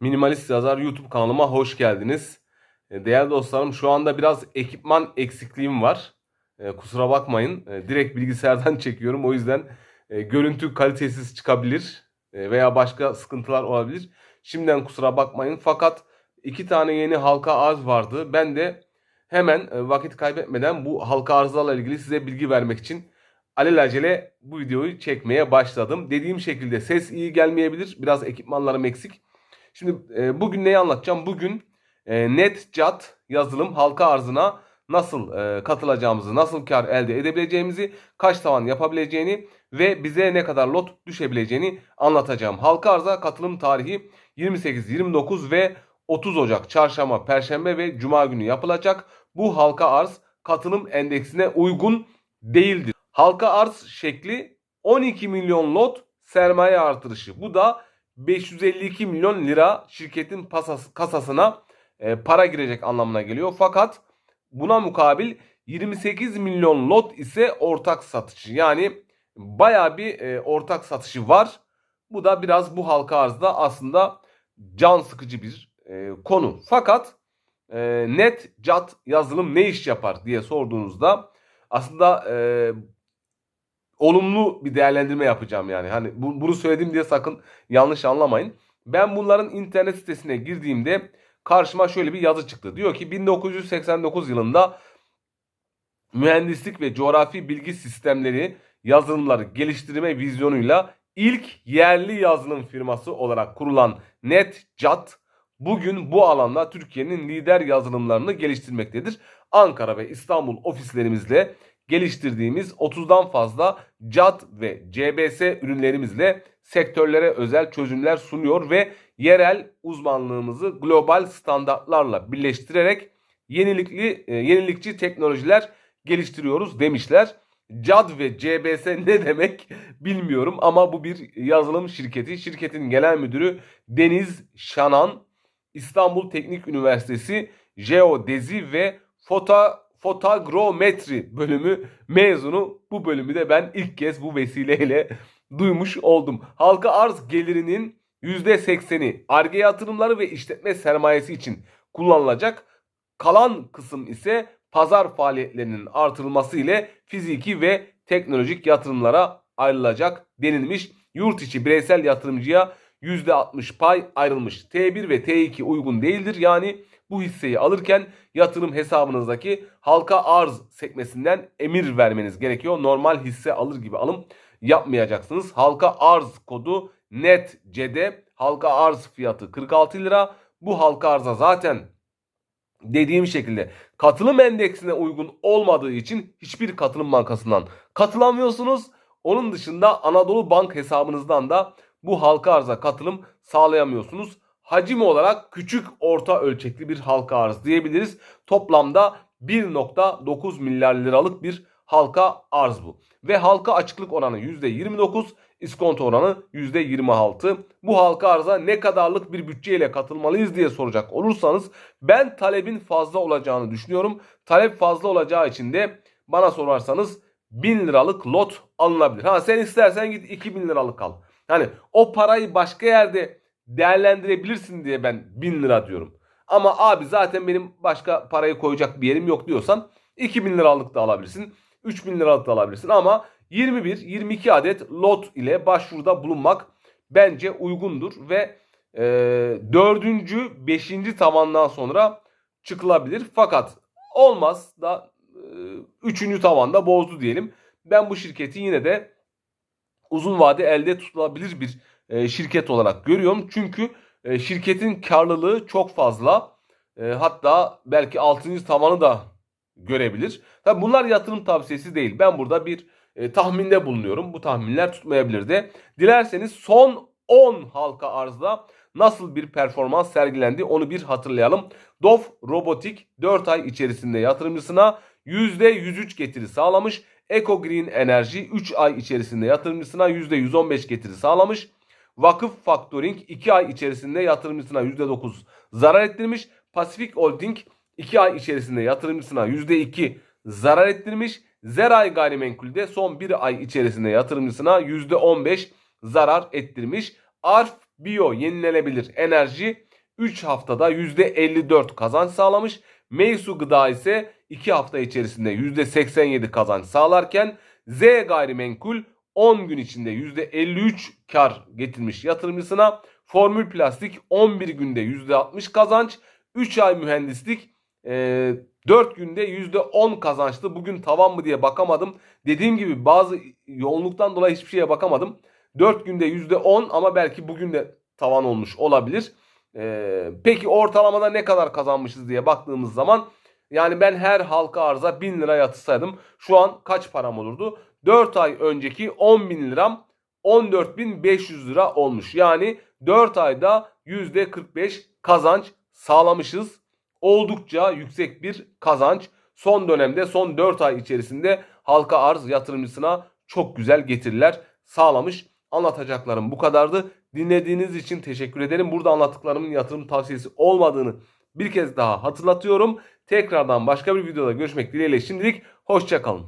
Minimalist Yazar YouTube kanalıma hoş geldiniz. E, Değerli dostlarım şu anda biraz ekipman eksikliğim var. E, kusura bakmayın. E, direkt bilgisayardan çekiyorum. O yüzden görüntü kalitesiz çıkabilir veya başka sıkıntılar olabilir. Şimdiden kusura bakmayın. Fakat iki tane yeni halka arz vardı. Ben de hemen vakit kaybetmeden bu halka arzlarla ilgili size bilgi vermek için alelacele bu videoyu çekmeye başladım. Dediğim şekilde ses iyi gelmeyebilir. Biraz ekipmanlarım eksik. Şimdi e, bugün neyi anlatacağım? Bugün e, NetJat yazılım halka arzına nasıl e, katılacağımızı, nasıl kar elde edebileceğimizi, kaç tavan yapabileceğini ve bize ne kadar lot düşebileceğini anlatacağım. Halka arza katılım tarihi 28, 29 ve 30 Ocak, Çarşamba, Perşembe ve Cuma günü yapılacak. Bu halka arz katılım endeksine uygun değildir. Halka arz şekli 12 milyon lot sermaye artırışı. Bu da 552 milyon lira şirketin pasas, kasasına e, para girecek anlamına geliyor. Fakat buna mukabil 28 milyon lot ise ortak satışı. Yani baya bir e, ortak satışı var. Bu da biraz bu halka arzda aslında can sıkıcı bir e, konu. Fakat e, net cat yazılım ne iş yapar diye sorduğunuzda aslında e, olumlu bir değerlendirme yapacağım yani. Hani bu, bunu söyledim diye sakın yanlış anlamayın. Ben bunların internet sitesine girdiğimde karşıma şöyle bir yazı çıktı. Diyor ki 1989 yılında mühendislik ve coğrafi bilgi sistemleri yazılımları geliştirme vizyonuyla ilk yerli yazılım firması olarak kurulan NetJat bugün bu alanda Türkiye'nin lider yazılımlarını geliştirmektedir. Ankara ve İstanbul ofislerimizle geliştirdiğimiz 30'dan fazla CAD ve CBS ürünlerimizle sektörlere özel çözümler sunuyor ve yerel uzmanlığımızı global standartlarla birleştirerek yenilikli e, yenilikçi teknolojiler geliştiriyoruz demişler. CAD ve CBS ne demek bilmiyorum ama bu bir yazılım şirketi. Şirketin genel müdürü Deniz Şanan, İstanbul Teknik Üniversitesi Jeodezi ve Foto fotogrametri bölümü mezunu. Bu bölümü de ben ilk kez bu vesileyle duymuş oldum. Halka arz gelirinin %80'i arge yatırımları ve işletme sermayesi için kullanılacak. Kalan kısım ise pazar faaliyetlerinin artırılması ile fiziki ve teknolojik yatırımlara ayrılacak denilmiş. Yurt içi bireysel yatırımcıya %60 pay ayrılmış. T1 ve T2 uygun değildir. Yani bu hisseyi alırken yatırım hesabınızdaki halka arz sekmesinden emir vermeniz gerekiyor. Normal hisse alır gibi alım yapmayacaksınız. Halka arz kodu NETC'de halka arz fiyatı 46 lira. Bu halka arza zaten dediğim şekilde katılım endeksine uygun olmadığı için hiçbir katılım bankasından katılamıyorsunuz. Onun dışında Anadolu Bank hesabınızdan da bu halka arza katılım sağlayamıyorsunuz hacim olarak küçük orta ölçekli bir halka arz diyebiliriz. Toplamda 1.9 milyar liralık bir halka arz bu. Ve halka açıklık oranı %29, iskonto oranı %26. Bu halka arza ne kadarlık bir bütçeyle katılmalıyız diye soracak olursanız ben talebin fazla olacağını düşünüyorum. Talep fazla olacağı için de bana sorarsanız 1000 liralık lot alınabilir. Ha sen istersen git 2000 liralık al. Yani o parayı başka yerde değerlendirebilirsin diye ben 1000 lira diyorum. Ama abi zaten benim başka parayı koyacak bir yerim yok diyorsan 2000 liralık da alabilirsin. 3000 liralık da alabilirsin ama 21-22 adet lot ile başvuruda bulunmak bence uygundur ve e, 4. 5. tavandan sonra çıkılabilir. Fakat olmaz da e, 3. tavanda bozdu diyelim. Ben bu şirketi yine de uzun vade elde tutulabilir bir e, şirket olarak görüyorum. Çünkü e, şirketin karlılığı çok fazla. E, hatta belki 6. tavanı da görebilir. Tabi bunlar yatırım tavsiyesi değil. Ben burada bir tahminde bulunuyorum. Bu tahminler tutmayabilir de. Dilerseniz son 10 halka arzda nasıl bir performans sergilendi onu bir hatırlayalım. Dof Robotik 4 ay içerisinde yatırımcısına %103 getiri sağlamış. Eco Green Enerji 3 ay içerisinde yatırımcısına %115 getiri sağlamış. Vakıf Factoring 2 ay içerisinde yatırımcısına %9 zarar ettirmiş. Pasifik Holding 2 ay içerisinde yatırımcısına %2 zarar ettirmiş. Zeray Gayrimenkul de son 1 ay içerisinde yatırımcısına %15 zarar ettirmiş. Arf Bio yenilenebilir enerji 3 haftada %54 kazanç sağlamış. Meysu Gıda ise 2 hafta içerisinde %87 kazanç sağlarken Z gayrimenkul 10 gün içinde %53 kar getirmiş yatırımcısına. Formül Plastik 11 günde %60 kazanç. 3 ay mühendislik e, 4 günde %10 kazançlı. Bugün tavan mı diye bakamadım. Dediğim gibi bazı yoğunluktan dolayı hiçbir şeye bakamadım. 4 günde %10 ama belki bugün de tavan olmuş olabilir. Ee, peki ortalamada ne kadar kazanmışız diye baktığımız zaman yani ben her halka arıza 1000 lira yatırsaydım şu an kaç param olurdu? 4 ay önceki 10 bin liram 14.500 lira olmuş. Yani 4 ayda %45 kazanç sağlamışız. Oldukça yüksek bir kazanç. Son dönemde son 4 ay içerisinde halka arz yatırımcısına çok güzel getiriler sağlamış. Anlatacaklarım bu kadardı. Dinlediğiniz için teşekkür ederim. Burada anlattıklarımın yatırım tavsiyesi olmadığını bir kez daha hatırlatıyorum. Tekrardan başka bir videoda görüşmek dileğiyle şimdilik hoşçakalın.